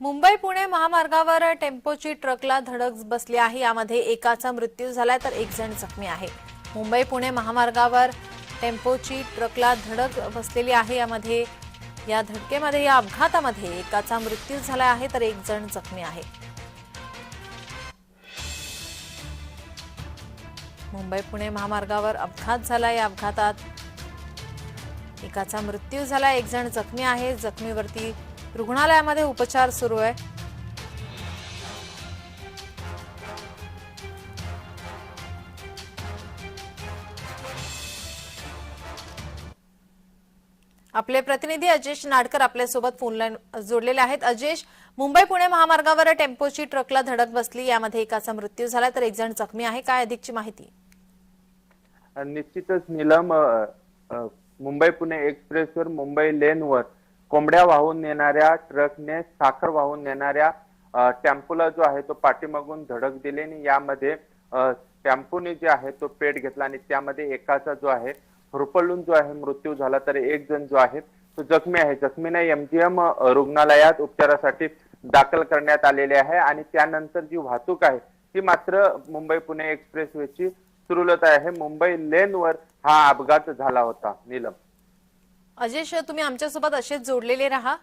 मुंबई पुणे महामार्गावर टेम्पोची ट्रकला धडक बसली आहे. यामध्ये एकाचा मृत्यू झालाय तर एक जण जखमी आहे. मुंबई पुणे महामार्गावर टेम्पोची ट्रकला धडक बसलेली आहे. यामध्ये या धडकेमध्ये या अपघातामध्ये एकाचा मृत्यू झाला आहे तर एक जण जखमी आहे. मुंबई पुणे महामार्गावर अपघात झाला. या अपघातात एकाचा मृत्यू झाला. एक जण जखमी आहे. जखमीवरती रुग्णालयामध्ये उपचार सुरू आहे. आपले प्रतिनिधी अजेश नाडकर आपल्यासोबत फोनलाईन जोडलेले आहेत. अजेश मुंबई पुणे महामार्गावर टेम्पोची ट्रकला धडक बसली. यामध्ये एकाचा मृत्यू झाला. तर एक जण जखमी आहे. काय अधिकची माहिती? निश्चितच निलम मुंबई पुणे एक्सप्रेसवर मुंबई लेनवर कोंबड्या वाहून नेणाऱ्या ट्रकने साखर वाहून नेणाऱ्या टेम्पोला जो आहे तो पाठीमागून धडक दिली आणि यामध्ये टेम्पोने जे आहे तो पेट घेतला आणि त्यामध्ये एकाचा जो आहे हुरपळून जो आहे मृत्यू झाला तर एक जण जो आहे तो जखमी आहे. जखमीने एमजीएम रुग्णालयात उपचारासाठी दाखल करण्यात आलेले आहे आणि त्यानंतर जी वाहतूक आहे ती मात्र मुंबई पुणे एक्सप्रेस वेची सुरुलत आहे. मुंबई लेनवर हा अपघात झाला होता. नीलम. अजेश तुम्ही आमच्यासोबत असेच जोडलेले राहा